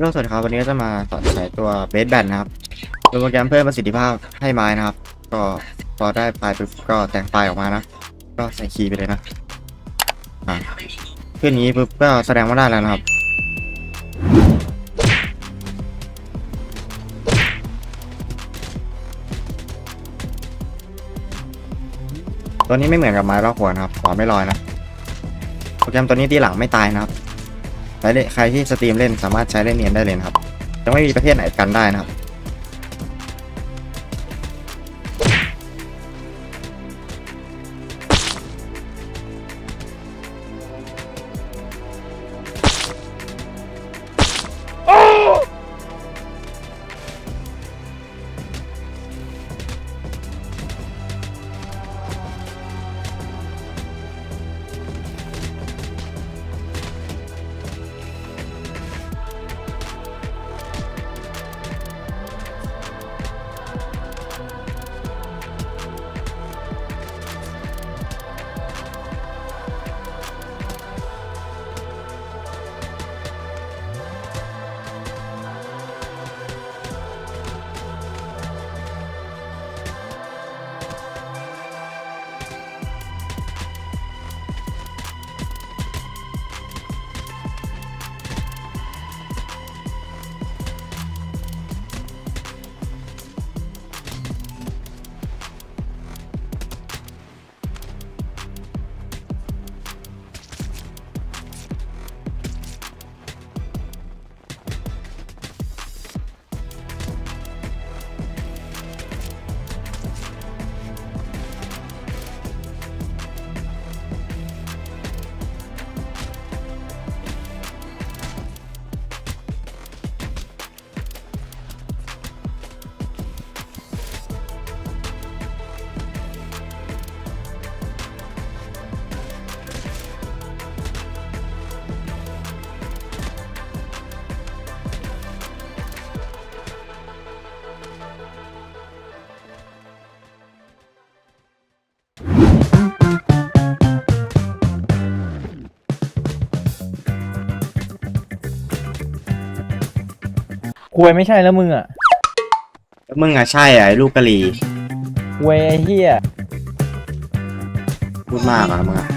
ก็สวัสดีครับวันนี้ก็จะมาสอนใช้ตัวเบสแบนนะครับโดยโปรแกรมเพิ่มประสิทธิภาพให้ไม้นะครับ ก็พอได้ไฟล์ปุ๊บก็แต่งไฟล์ออกมานะ ก็ใส่คีย์ไปเลยนะอะขึ้นอนี้ปุ๊บก็แสดงว่าได้แล้วนะครับตัวนี้ไม่เหมือนกับไม้รอบหัวนะครับหัวไม่ลอยนะโปรแกรมตัวนี้ตีหลังไม่ตายนะครับ ใช้ใครที่สตรีมเล่นสามารถใช้เล่นเนียนได้เลยนะครับยังไม่มีประเทศไหนกันได้นะครับ ควยไม่ใช่แล้วมึงอะแล้วมึงอะใช่อะไอ้ลูกกะหรี่ควยไอ้เฮียพูดมากอะมึงอะ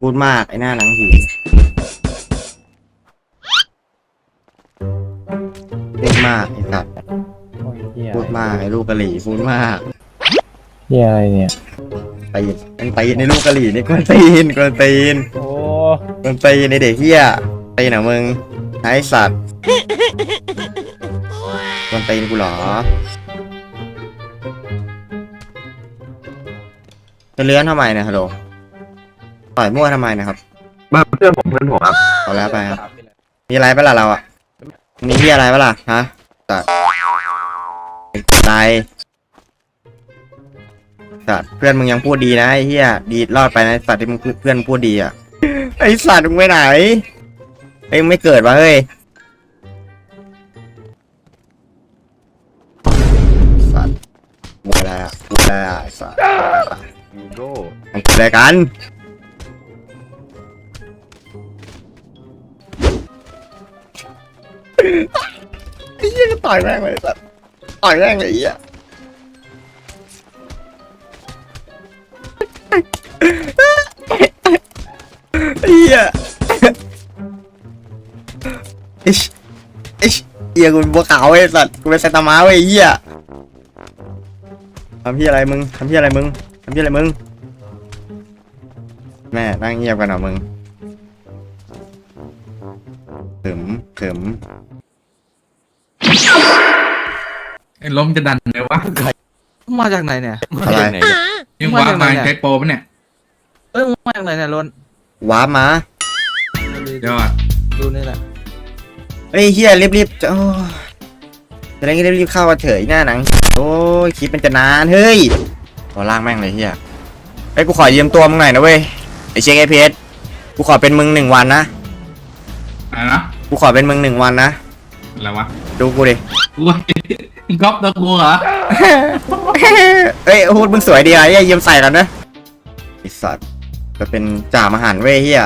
พูดมากไอ้หน้าหนังหีพูดมากไอ้สัตว์โอ้ย เฮียพูดมากไอ้ลูกกะหรี่พูดมากเฮียอะไรเนี่ย ตีนมันตีนในลูกกะหรี่นี่กวนตีนกวนตีนโอ้กวนตีนในเด็กเฮียตีนเหรอมึงไอ้สัตว์กวนตีนกูเหรอจะเลื้อนทำไมเนะฮัลโหลต่อยมั่วทำไมนะครับมาเพื่อนผมเพื่อนผมครับเอาแล้วไปครับมีอะไรปะล่ะเราอะมีที่อะไรปะล่ะฮะสัตว์ตาย สัตว์เพื่อนมึงยังพูดดีนะไอ้เหี้ยดีรอดไปนะสัตว์ที่มึงเพื่อนพูดดีอะไอ้สัตว์มึงไปไหนไอ้ยมึงไม่เกิดวะเฮ้ยสัตว์บัวอะไรอะบัวอะไรอะไอ้สัตว์มีโก้มันเกิดอะไรกันไอ้เหี้ยก็ต่อยแม่งเลยสัตว์ ต่อยแม่งเลยไอ้เหี้ยไอ้เหี้ยอิชอิชเหี้ยกูบัวขาวไอ้สัตว์กูเป็นไซตามะเว้ยไอ้เหี้ยทำพี่อะไรมึงทำพี่อะไรมึงทำพี่อะไรมึงแม่นั่งเงียบกันเหรอมึงเขึมเขึม ไอ้ล้มจะดันไหมวะมาจากไหนเนี่ย อะไร ยังมาว่าจากไหนมาเนี่ยใช้โปรปะเนี่ยเอ้ยมึงมาจากไหนเนี่ยรนว้าร์ปมายอดดูนี่แหละเฮ้ยเฮียรีบรีบๆจะโอ้ยจะได้รีบรีบๆเข้ามาเถอะไอ้หน้าหนัง โอ้ยคลิปมันจะนานเฮ้ยขอล่างแม่งเลยเฮียไอ้ยกูขอยืมตัวมึงหน่อยนะเว้ยไอเช็คไอพีเอสกูขอเป็นมึงหนึ่งวันนะ อะไรนะกูขอเป็นมึงหนึ่งวันนะ อะไรวะ ดูกูดิกูว่าก๊อปตัวกูเหรอเอ้ยฮูดมึงสวยดีอะเหี้ยยืมใส่กันนะไอสัตว์จะเป็นจ่ามหันต์เว้ยเฮีย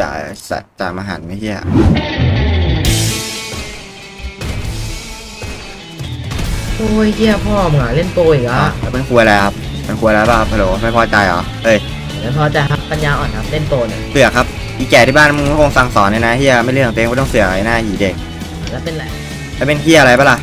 จ่าสัตว์จ่ามหันต์ไม่เฮียโอ้ยเหี้ยพ่อมึงอะเล่นโปรอีกอะแล้วเป็นครัวอะไรครับเป็นครัวอะไรป่ะครับฮัลโหลไม่พอใจเหรอเฮ้ยแล้วพอจะครับปัญญาอ่อนครับเล่นโปรเนี่ยเสือกครับอีแก่ที่บ้านมึงก็คงสั่งสอนเนี่ยนะเฮียไม่เรื่องของตัวเองไม่ต้องเสือกไอ้หน้าหีเด็กแล้วเป็นไร แล้วเป็นเฮียอะไรปะล่ะ